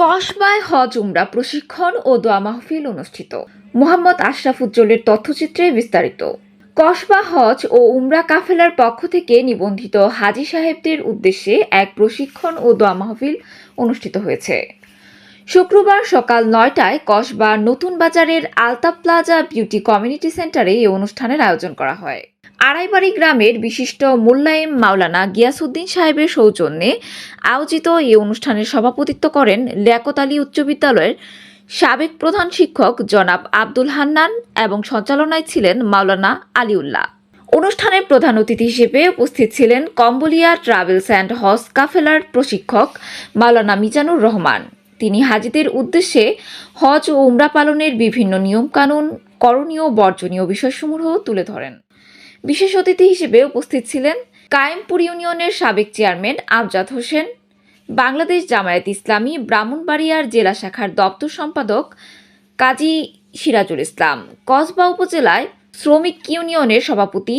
কসবায় হজ, উমরা, প্রশিক্ষণ ও দোয়া মাহফিল অনুষ্ঠিত। মোহাম্মদ আশরাফ উজ্জ্বলের তথ্যচিত্রে বিস্তারিত। কসবা হজ ও উমরা কাফেলার পক্ষ থেকে নিবন্ধিত হাজি সাহেবদের উদ্দেশ্যে এক প্রশিক্ষণ ও দোয়া মাহফিল অনুষ্ঠিত হয়েছে। শুক্রবার সকাল নয়টায় কসবা নতুন বাজারের আলতা প্লাজা বিউটি কমিউনিটি সেন্টারে এই অনুষ্ঠানের আয়োজন করা হয়। আড়াইবাড়ি গ্রামের বিশিষ্ট মোল্লায়েম মাওলানা গিয়াসুদ্দিন সাহেবের সৌজন্যে আয়োজিত এই অনুষ্ঠানের সভাপতিত্ব করেন লিয়াকত আলী উচ্চ বিদ্যালয়ের সাবেক প্রধান শিক্ষক জনাব আব্দুল হান্নান এবং সঞ্চালনায় ছিলেন মাওলানা আলিউল্লাহ। অনুষ্ঠানের প্রধান অতিথি হিসেবে উপস্থিত ছিলেন কম্বোলিয়া ট্রাভেলস অ্যান্ড হজ কাফেলার প্রশিক্ষক মাওলানা মিজানুর রহমান। তিনি হাজিদের উদ্দেশ্যে হজ ও উমরা পালনের বিভিন্ন নিয়মকানুন, করণীয় বর্জনীয় বিষয়সমূহ তুলে ধরেন। বিশেষ অতিথি হিসেবে উপস্থিত ছিলেন কায়েমপুর ইউনিয়নের সাবেক চেয়ারম্যান আমজাদ হোসেন, বাংলাদেশ জামায়াত ইসলামী ব্রাহ্মণবাড়িয়ার জেলা শাখার দপ্তর সম্পাদক কাজী সিরাজুল ইসলাম, কসবা উপজেলায় শ্রমিক ইউনিয়নের সভাপতি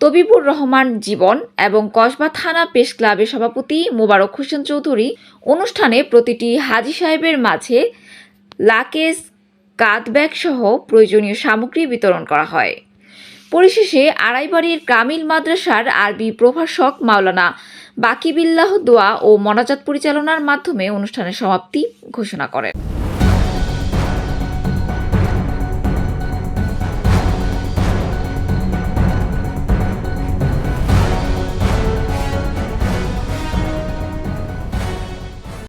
তবিবুর রহমান জীবন এবং কসবা থানা প্রেস ক্লাবের সভাপতি মোবারক হোসেন চৌধুরী অনুষ্ঠানে প্রতিটি হাজি সাহেবের মাঝে লাকেজ কাঁধ ব্যাগ সহ প্রয়োজনীয় সামগ্রী বিতরণ করা হয়। পরিশেষে আড়াইবাড়ির কামিল মাদ্রাসার আরবি প্রভাষক মাওলানা বাকিবিল্লাহ দোয়া ও মনাজাত পরিচালনার মাধ্যমে অনুষ্ঠানের সমাপ্তি ঘোষণা করেন।